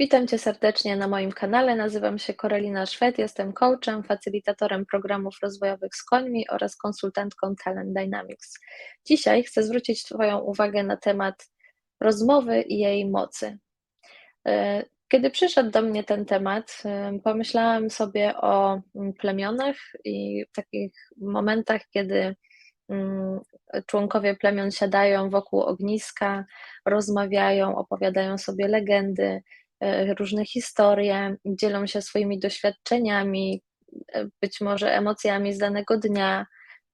Witam Cię serdecznie na moim kanale. Nazywam się Korelina Szwed, jestem coachem, facylitatorem programów rozwojowych z końmi oraz konsultantką Talent Dynamics. Dzisiaj chcę zwrócić Twoją uwagę na temat rozmowy i jej mocy. E, kiedy przyszedł do mnie ten temat, e, pomyślałam sobie o plemionach i takich momentach, kiedy mm, członkowie plemion siadają wokół ogniska, rozmawiają, opowiadają sobie legendy, różne historie, dzielą się swoimi doświadczeniami, e, być może emocjami z danego dnia,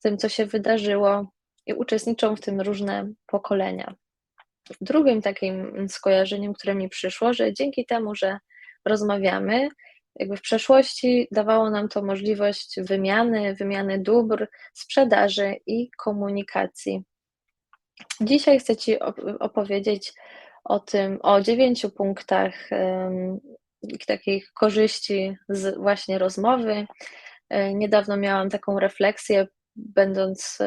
tym, co się wydarzyło, i uczestniczą w tym różne pokolenia. Drugim takim skojarzeniem, które mi przyszło, że dzięki temu, że rozmawiamy, jakby w przeszłości dawało nam to możliwość wymiany, wymiany dóbr, sprzedaży i komunikacji. Dzisiaj chcę Ci opowiedzieć o tym, o dziewięciu punktach takich korzyści z właśnie rozmowy. E, niedawno miałam taką refleksję, będąc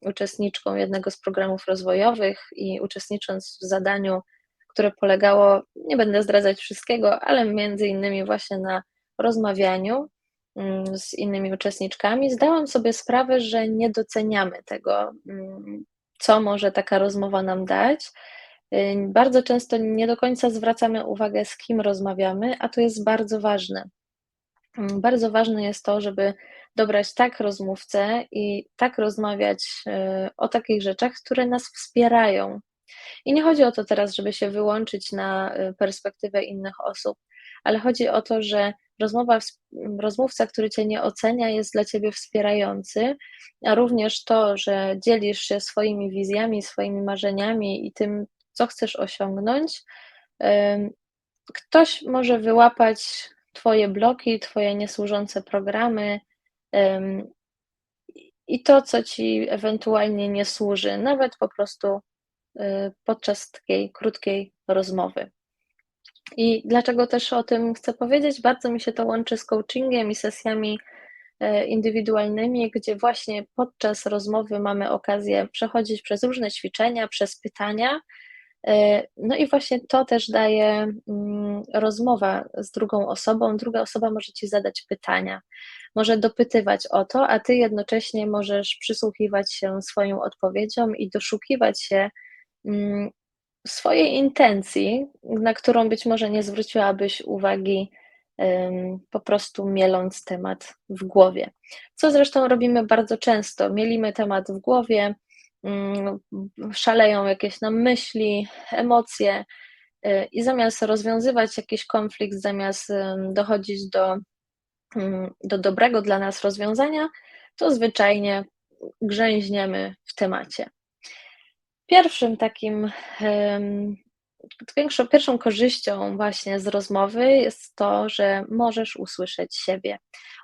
uczestniczką jednego z programów rozwojowych i uczestnicząc w zadaniu, które polegało, nie będę zdradzać wszystkiego, ale między innymi właśnie na rozmawianiu mm, z innymi uczestniczkami, zdałam sobie sprawę, że nie doceniamy tego, mm, co może taka rozmowa nam dać bardzo często nie do końca zwracamy uwagę, z kim rozmawiamy, a to jest bardzo ważne. Bardzo ważne jest to, żeby dobrać tak rozmówcę i tak rozmawiać e, o takich rzeczach, które nas wspierają. I nie chodzi o to teraz, żeby się wyłączyć na e, perspektywę innych osób, ale chodzi o to, że rozmowa, rozmówca, który cię nie ocenia, jest dla ciebie wspierający, a również to, że dzielisz się swoimi wizjami, swoimi marzeniami i tym, co chcesz osiągnąć. Ktoś może wyłapać Twoje bloki, Twoje niesłużące programy i to, co Ci ewentualnie nie służy, nawet po prostu y, podczas takiej krótkiej rozmowy. I dlaczego też o tym chcę powiedzieć? Bardzo mi się to łączy z coachingiem i sesjami e, indywidualnymi, gdzie właśnie podczas rozmowy mamy okazję przechodzić przez różne ćwiczenia, przez pytania, no i właśnie to też daje mm, rozmowa z drugą osobą. Druga osoba może ci zadać pytania, może dopytywać o to, a ty jednocześnie możesz przysłuchiwać się swoją odpowiedziom i doszukiwać się mm, swojej intencji, na którą być może nie zwróciłabyś uwagi, po prostu mieląc temat w głowie. Co zresztą robimy bardzo często. Mielimy temat w głowie, szaleją jakieś nam myśli, emocje y, i zamiast rozwiązywać jakiś konflikt, zamiast dochodzić do, mm, do dobrego dla nas rozwiązania, to zwyczajnie grzęźniemy w temacie. Pierwszym takim Większą, pierwszą korzyścią właśnie z rozmowy jest to, że możesz usłyszeć siebie.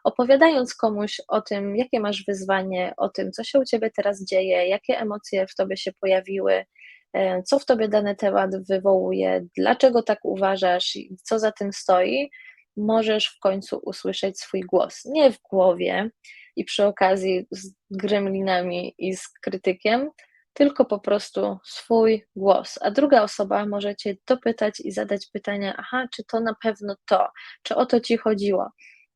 Opowiadając komuś o tym, jakie masz wyzwanie, o tym, co się u ciebie teraz dzieje, jakie emocje w tobie się pojawiły, e, co w tobie dany temat wywołuje, dlaczego tak uważasz i co za tym stoi, możesz w końcu usłyszeć swój głos. Nie w głowie i przy okazji z gremlinami i z krytykiem, tylko po prostu swój głos, a druga osoba może cię dopytać i zadać pytanie: Aha, czy to na pewno to, czy o to ci chodziło?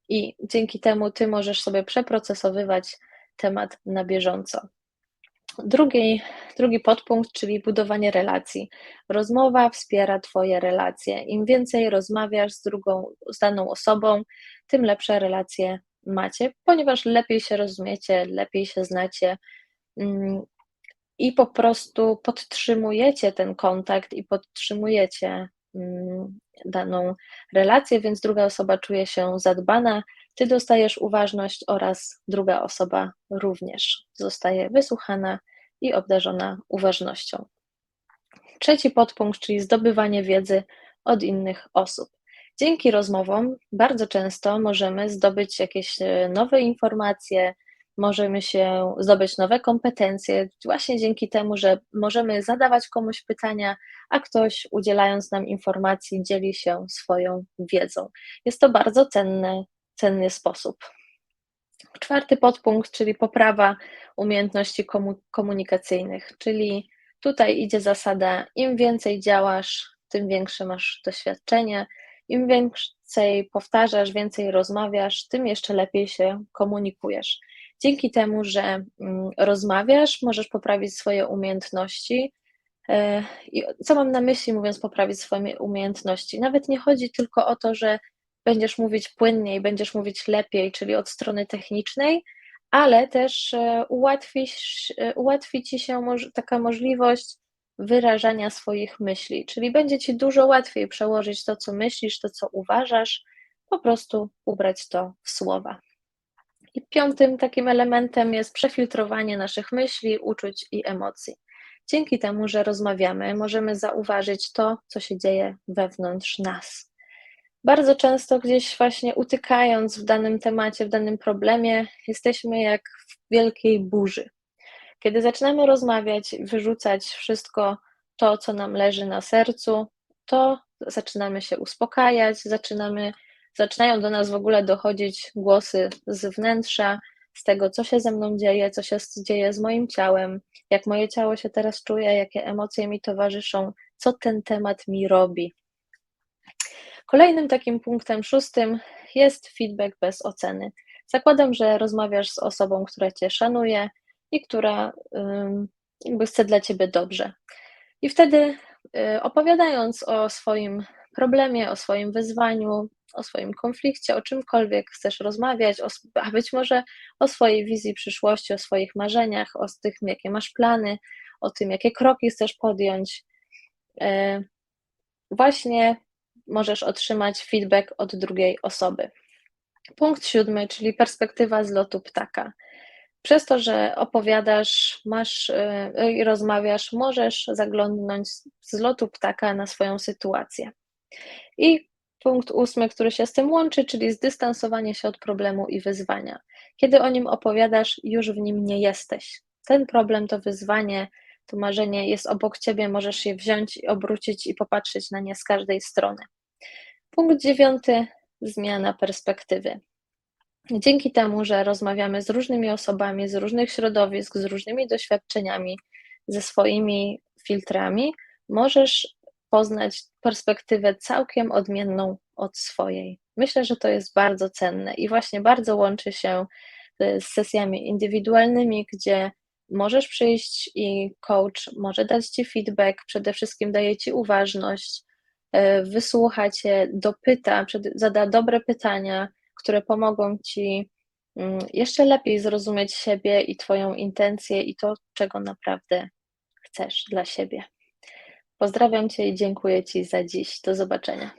I dzięki temu ty możesz sobie przeprocesowywać temat na bieżąco. Drugi, drugi podpunkt, czyli budowanie relacji. Rozmowa wspiera Twoje relacje. Im więcej rozmawiasz z drugą, z daną osobą, tym lepsze relacje macie, ponieważ lepiej się rozumiecie, lepiej się znacie mm, i po prostu podtrzymujecie ten kontakt i podtrzymujecie mm, daną relację, więc druga osoba czuje się zadbana, ty dostajesz uważność oraz druga osoba również zostaje wysłuchana i obdarzona uważnością. Trzeci podpunkt, czyli zdobywanie wiedzy od innych osób. Dzięki rozmowom bardzo często możemy zdobyć jakieś e, nowe informacje, możemy się zdobyć nowe kompetencje, właśnie dzięki temu, że możemy zadawać komuś pytania, a ktoś udzielając nam informacji dzieli się swoją wiedzą. Jest to bardzo cenny, cenny sposób. Czwarty podpunkt, czyli poprawa umiejętności komunikacyjnych, czyli tutaj idzie zasada: im więcej działasz, tym większe masz doświadczenie. Im więcej powtarzasz, więcej rozmawiasz, tym jeszcze lepiej się komunikujesz. Dzięki temu, że mm, rozmawiasz, możesz poprawić swoje umiejętności. E, I co mam na myśli, mówiąc poprawić swoje umiejętności? Nawet nie chodzi tylko o to, że będziesz mówić płynniej, będziesz mówić lepiej, czyli od strony technicznej, ale też e, ułatwi, e, ułatwi ci się taka możliwość wyrażania swoich myśli, czyli będzie ci dużo łatwiej przełożyć to, co myślisz, to, co uważasz, po prostu ubrać to w słowa. I piątym takim elementem jest przefiltrowanie naszych myśli, uczuć i emocji. Dzięki temu, że rozmawiamy, możemy zauważyć to, co się dzieje wewnątrz nas. Bardzo często gdzieś właśnie utykając w danym temacie, w danym problemie, jesteśmy jak w wielkiej burzy. Kiedy zaczynamy rozmawiać, wyrzucać wszystko to, co nam leży na sercu, to zaczynamy się uspokajać, zaczynamy, zaczynają do nas w ogóle dochodzić głosy z wnętrza, z tego, co się ze mną dzieje, co się dzieje z moim ciałem, jak moje ciało się teraz czuje, jakie emocje mi towarzyszą, co ten temat mi robi. Kolejnym takim punktem szóstym jest feedback bez oceny. Zakładam, że rozmawiasz z osobą, która cię szanuje i która jakby chce dla ciebie dobrze. I wtedy y, opowiadając o swoim problemie, o swoim wyzwaniu, o swoim konflikcie, o czymkolwiek chcesz rozmawiać, o, a być może o swojej wizji przyszłości, o swoich marzeniach, o tym, jakie masz plany, o tym, jakie kroki chcesz podjąć. Y, właśnie możesz otrzymać feedback od drugiej osoby. Punkt siódmy, czyli perspektywa z lotu ptaka. Przez to, że opowiadasz, masz y, i rozmawiasz, możesz zaglądnąć z lotu ptaka na swoją sytuację. I punkt ósmy, który się z tym łączy, czyli zdystansowanie się od problemu i wyzwania. Kiedy o nim opowiadasz, już w nim nie jesteś. Ten problem, to wyzwanie, to marzenie jest obok ciebie, możesz je wziąć i obrócić i popatrzeć na nie z każdej strony. Punkt dziewiąty zmiana perspektywy. Dzięki temu, że rozmawiamy z różnymi osobami, z różnych środowisk, z różnymi doświadczeniami, ze swoimi filtrami, możesz poznać perspektywę całkiem odmienną od swojej. Myślę, że to jest bardzo cenne i właśnie bardzo łączy się z sesjami indywidualnymi, gdzie możesz przyjść i coach może dać ci feedback, przede wszystkim daje ci uważność, e, wysłucha cię, dopyta, zada dobre pytania, które pomogą ci mm, jeszcze lepiej zrozumieć siebie i Twoją intencję i to, czego naprawdę chcesz dla siebie. Pozdrawiam Cię i dziękuję Ci za dziś. Do zobaczenia.